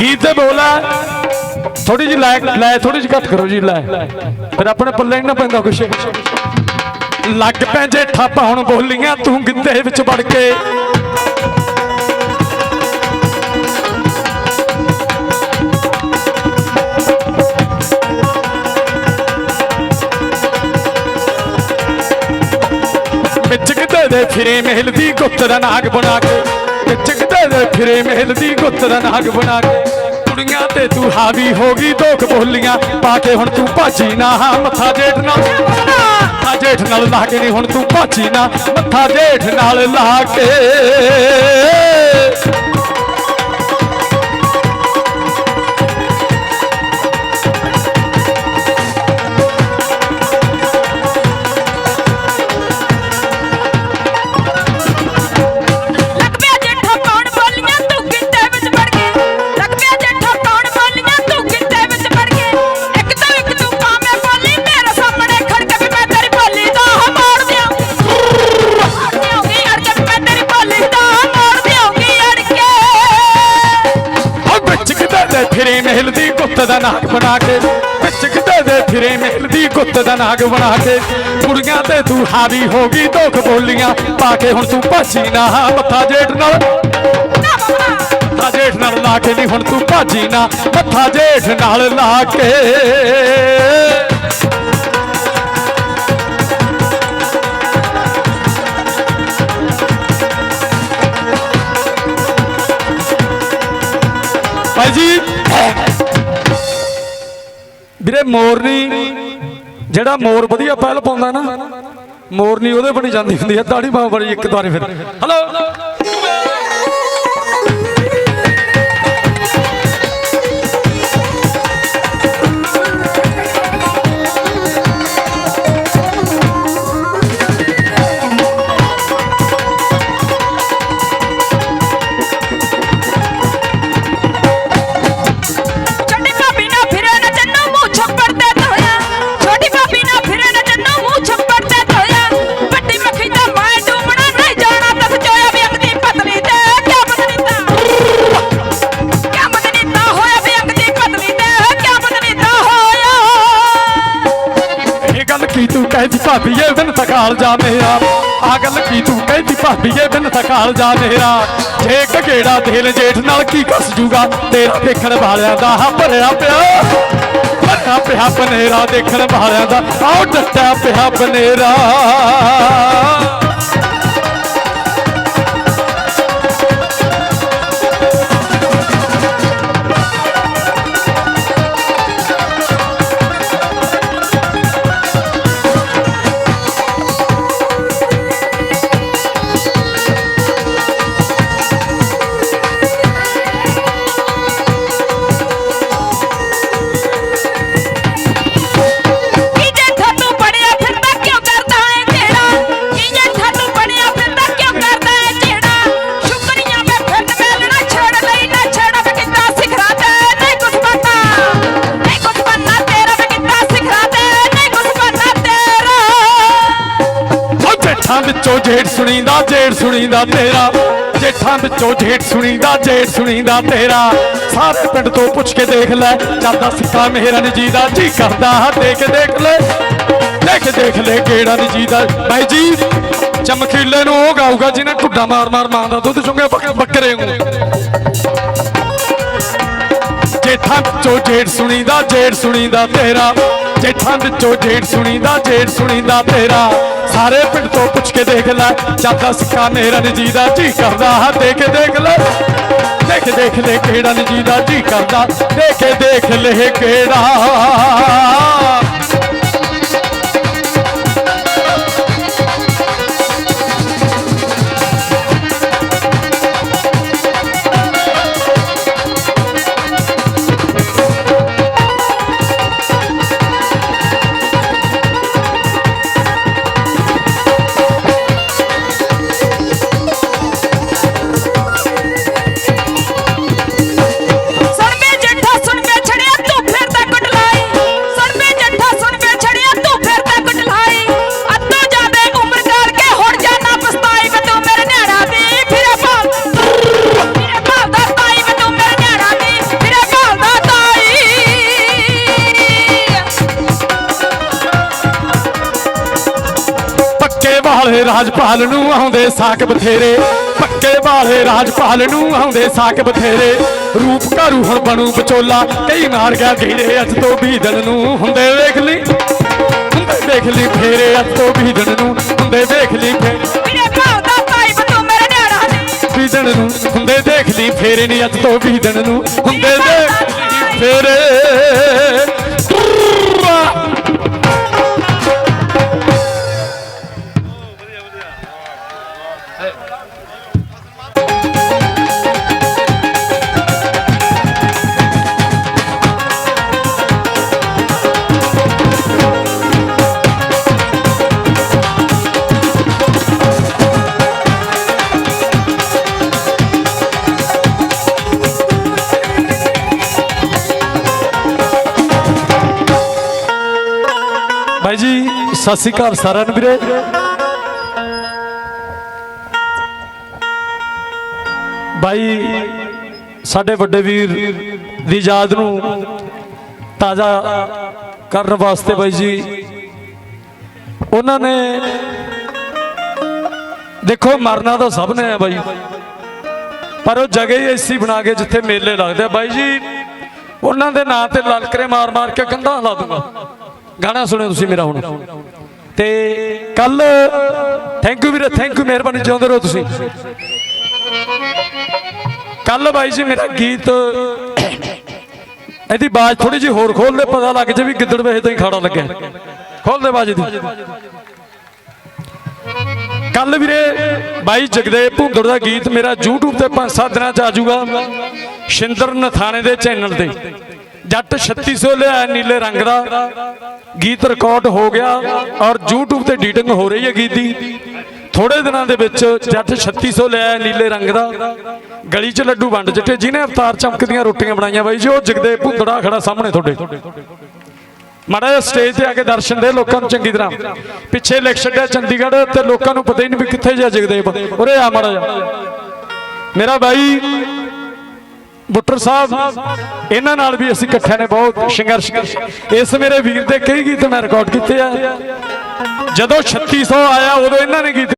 ਗੀਤ ਦੇ ਬੋਲ ਥੋੜੀ ਜਿਹੀ ਲੈ ਲੈ ਥੋੜੀ ਜਿਹੀ ਘੱਟ ਕਰੋ ਜੀ, ਲੈ। ਫਿਰ ਆਪਣੇ ਪੱਲੇ ਨੀ ਨਾ ਪੈਂਦਾ ਕੁਛ। ਲੱਗ ਪੈ ਪੈਂਜੇ ਠੱਪ, ਹੁਣ ਬੋਲੀਆਂ ਤੂੰ ਗਿੱਧੇ ਵਿੱਚ ਵੜ ਕੇ। ਵਿੱਚ ਕਿਤੇ ਦੇ ਫਿਰੇ, ਮਹਿਲ ਦੀ ਗੁੱਤ ਦਾ ਨਾਗ ਬਣਾ ਕੇ। ਵਿੱਚ ਫਿਰੇ ਮਹਿਲ ਦੀ ਗੁੱਤ ਦਾ ਨਾਗ ਬਣਾ ਕੇ। ਕੁੜੀਆਂ ਤੇ ਤੂੰ ਹਾਵੀ ਹੋ ਗਈ, ਦੋਖ ਬੋਲੀਆਂ ਪਾ ਕੇ ਹੁਣ ਤੂੰ ਭਾਜੀ ਨਾ ਮੱਥਾ ਜੇਠ ਨਾਲ। ਮੱਥਾ ਜੇਠ ਨਾਲ ਲਾ ਕੇ ਨਹੀਂ ਹੁਣ ਤੂੰ ਭਾਜੀ ਨਾ, ਮੱਥਾ ਜੇਠ ਨਾਲ ਲਾ ਕੇ। ਗੁੱਤ ਦਾ ਨਾਗ ਬਣਾ ਕੇ। ਵਿੱਚ ਦੇ ਫਿਰੇ ਮਹਿਲ ਗੁੱਤ ਦਾ ਨਾਗ ਬਣਾ ਕੇ। ਕੁੜੀਆਂ ਤੇ ਤੂੰ ਹਾਵੀ ਹੋ ਗਈ ਧੋਖ ਬੋਲੀਆਂ। ਪਾ ਕੇ ਹੁਣ ਤੂੰ ਭਾਜੀ ਨਾ, ਮੱਥਾ ਜੇਠ ਨਾਲ। ਮੱਥਾ ਜੇਠ ਨਾਲ ਲਾ ਕੇ ਨਹੀਂ ਹੁਣ ਤੂੰ ਭਾਜੀ ਨਾ, ਮੱਥਾ ਜੇਠ ਨਾਲ ਲਾ ਕੇ। ਮੋਰਨੀ, ਜਿਹੜਾ ਮੋਰ ਵਧੀਆ ਪਹਿਲ ਪਾਉਂਦਾ ਨਾ, ਮੋਰਨੀ ਉਹਦੇ ਬਣੀ ਜਾਂਦੀ ਹੁੰਦੀ ਹੈ ਦਾੜੀ ਬਾਹ ਬੜੀ ਇੱਕ ਦੁਆਰੇ ਫਿਰ। ਹਲੋ ਦਿਨ ਜਾ ਮੇਰਾ। ਆ ਕੀ ਤੂੰ ਕਹਿੰਦੀ ਭਾਬੀ, ਇਹ ਦਿਨ ਜਾ ਮੇਰਾ। ਜੇ ਕਗੇੜਾ ਦਿਲ ਜੇਠ ਨਾਲ ਕੀ ਕੱਸ ਜੂਗਾ? ਤੇਰਾ ਦੇਖਣ ਵਾਲਿਆਂ ਦਾ ਹਾ ਭਰਿਆ ਪਿਆ। ਭਰਿਆ ਪਿਆ ਬਨੇਰਾ ਦੇਖਣ ਵਾਲਿਆਂ ਦਾ। ਆਉ ਡੱਟਿਆ ਪਿਆ ਬਨੇਰਾ। ਜੇਠਾਂ ਜੇਠ ਸੁਣੀਂਦਾ ਜੇਠ ਸੁਣੀਂਦਾ ਤੇਰਾ। ਜੇਠਾਂ ਵਿੱਚੋਂ ਜੇਠ ਸੁਣੀਦਾ, ਜੇਠ ਸੁਣੀਂਦਾ ਤੇਰਾ। ਸਾਰੇ ਪਿੰਡ ਤੋਂ ਪੁੱਛ ਕੇ ਦੇਖ ਲੈ, ਜਾਂਦਾ ਸਿੱਕਾ ਮੇਰਨ ਜੀ ਦਾ ਜੀ ਕਰਦਾ ਦੇਖ ਦੇਖ ਲੈ। ਦੇਖ ਦੇਖ ਲੈ ਕਿਹੜਾ ਨੀ ਜੀ ਦਾ ਭਾਈ ਜੀ, ਚਮਕੀਲੇ ਨੂੰ ਉਹ ਗਾਊਗਾ ਜਿਹਨੇ ਢੁੱਡਾ ਮਾਰ ਮਾਰ ਮਾਂ ਦਾ ਦੁੱਧ ਚੁੰਗੇ ਬੱਕਰੇ ਨੂੰ ਜੇਠਾਂ ਵਿੱਚੋਂ ਜੇਠ ਸੁਣੀਦਾ, ਜੇਠ ਸੁਣੀਂਦਾ ਤੇਰਾ। ਜੇਠਾਂ ਵਿੱਚੋਂ ਜੇਠ ਸੁਣੀਦਾ ਜੇਠ ਸੁਣੀਦਾ ਤੇਰਾ। ਸਾਰੇ ਪਿੰਡ ਤੋਂ ਪੁੱਛ ਕੇ ਦੇਖ ਲੈ। ਜਾਂਦਾ ਸਿੱਕਾ ਮੇਰਨ ਜੀ ਦਾ ਜੀ ਕਰਦਾ। ਹਾਂ ਦੇਖ ਦੇਖ ਲੈ। ਦੇਖ ਦੇਖ ਲੈ ਕਿਹੜਾ ਨੀ ਦਾ ਜੀ ਕਰਦਾ। ਦੇਖ ਦੇਖ ਲੈ ਕਿਹੜਾ। ਪੱਕੇ ਵਾਲੇ ਰਾਜਪਾਲ ਨੂੰ ਆਉਂਦੇ ਸਾਕ ਬਥੇਰੇ। ਪੱਕੇ ਵਾਲੇ ਰਾਜਪਾਲ ਨੂੰ ਆਉਂਦੇ ਸਾਕ ਬਥੇਰੇ। ਰੂਪ ਘਰੂ ਹੁਣ ਬਣੂ ਵਿਚੋਲਾ ਕਈ ਮਾਰ ਗਿਆ ਘੇਰੇ ਅੱਜ ਤੋਂ 20 ਦਿਨ ਨੂੰ। ਹੁੰਦੇ ਵੇਖ ਲਈ ਹੁੰਦੇ ਵੇਖ ਲਈ ਫੇਰੇ ਅੱਜ ਤੋਂ 20 ਦਿਨ ਨੂੰ। ਹੁੰਦੇ ਵੇਖ ਲਈ ਫੇਰੇ ਮੇਰੇ ਦੀ ਵੀਹ ਦਿਨ ਨੂੰ। ਹੁੰਦੇ ਦੇਖ ਲਈ ਫੇਰੇ ਨਹੀਂ ਅੱਜ ਤੋਂ 20 ਦਿਨ ਨੂੰ। ਹੁੰਦੇ ਦੇਖ ਲਈ ਫੇਰੇ। ਭਾਈ ਜੀ, ਸਤਿ ਸ਼੍ਰੀ ਅਕਾਲ ਸਾਰਿਆਂ ਨੂੰ ਵੀਰੇ। ਭਾਈ ਸਾਡੇ ਵੱਡੇ ਵੀਰ ਦੀ ਯਾਦ ਨੂੰ ਤਾਜ਼ਾ ਕਰਨ ਵਾਸਤੇ ਬਾਈ ਜੀ, ਉਹਨਾਂ ਨੇ ਦੇਖੋ, ਮਰਨਾ ਤਾਂ ਸਭ ਨੇ ਆ ਬਾਈ। ਪਰ ਉਹ ਜਗ੍ਹਾ ਹੀ ਐਸੀ ਬਣਾ ਕੇ ਜਿੱਥੇ ਮੇਲੇ ਲੱਗਦੇ ਆ। ਬਾਈ ਜੀ, ਉਹਨਾਂ ਦੇ ਨਾਂ ਤੇ ਲਲਕਰੇ ਮਾਰ ਮਾਰ ਕੇ ਕੰਧਾਂ ਲਾ ਦੂੰਗਾ। ਗਾਣਾ ਸੁਣਿਓ ਤੁਸੀਂ ਮੇਰਾ ਹੁਣ। ਤੇ ਕੱਲ ਥੈਂਕ ਯੂ ਵੀਰੇ ਥੈਂਕ ਯੂ ਮਿਹਰਬਾਨੀ ਚਾਹੁੰਦੇ ਰਹੋ ਤੁਸੀਂ। ਕੱਲ ਬਾਈ ਜੀ ਮੇਰਾ ਗੀਤ, ਇਹਦੀ ਬਾਜ਼ ਥੋੜੀ ਜਿਹੀ ਹੋਰ ਖੋਲ ਦੇ, ਪਤਾ ਲੱਗ ਜੇ ਵੀ ਗਿੱਦੜ ਵੇਖ ਤਾਂ ਹੀ ਖਾੜਾ ਲੱਗਿਆ। ਖੋਲ ਦੇ ਬਾਜ਼ ਦੀ ਕੱਲ ਵੀਰੇ ਬਾਈ ਜਗਦੇਵ ਭੁੰਦੜ ਦਾ ਗੀਤ ਮੇਰਾ YouTube ਤੇ 5-7 ਦਿਨਾਂ ਚ ਆ ਜਾਊਗਾ। ਸ਼ਿੰਦਰ ਨਥਾਣੇ ਦੇ ਚੈਨਲ ਤੇ। ਜੱਟ 3600 ਲਿਆ ਨੀਲੇ ਰੰਗ ਦਾ। ਗੀਤ ਰਿਕਾਰਡ ਹੋ ਗਿਆ ਔਰ YouTube ਤੇ ਡੀਟਿੰਗ ਹੋ ਰਹੀ ਹੈ ਗੀਤ ਦੀ। ਥੋੜੇ ਦਿਨਾਂ ਦੇ ਵਿੱਚ ਜੱਟ 3600 ਲਿਆ ਨੀਲੇ ਰੰਗ ਦਾ। ਗਲੀ 'ਚ ਲੱਡੂ ਵੰਡ ਜਿੱਤੇ ਜਿਹਨੇ ਅਵਤਾਰ ਚਮਕਦੀਆਂ ਰੋਟੀਆਂ ਬਣਾਈਆਂ ਬਾਈ ਜੀ, ਉਹ ਜਗਦੇਵ ਭੁੰਦੜਾ ਖੜਾ ਸਾਹਮਣੇ ਤੁਹਾਡੇ। ਮਾੜਾ ਜਿਹਾ ਸਟੇਜ ਤੇ ਆ ਕੇ ਦਰਸ਼ਨ ਦੇ ਲੋਕਾਂ ਨੂੰ ਚੰਗੀ ਤਰ੍ਹਾਂ। ਪਿੱਛੇ ਲਿਖ ਛੱਡਿਆ ਚੰਡੀਗੜ੍ਹ ਤੇ ਲੋਕਾਂ ਨੂੰ ਪਤਾ ਹੀ ਨਹੀਂ ਵੀ ਕਿੱਥੇ ਜਾ ਜਗਦੇਵ। ਉਰੇ ਆ ਮਾੜਾ ਜਿਹਾ। ਮੇਰਾ ਬਾਈ ਬੁੱਟਰ ਸਾਹਿਬ, ਇਹਨਾਂ ਨਾਲ ਵੀ ਅਸੀਂ ਇਕੱਠਿਆਂ ਨੇ ਬਹੁਤ ਸੰਘਰਸ਼ ਇਸ ਮੇਰੇ ਵੀਰ ਦੇ ਕਈ ਗੀਤ ਮੈਂ ਰਿਕਾਰਡ ਕੀਤੇ ਆ। ਜਦੋਂ 3600 ਆਇਆ, ਉਦੋਂ ਇਹਨਾਂ ਨੇ ਗੀਤ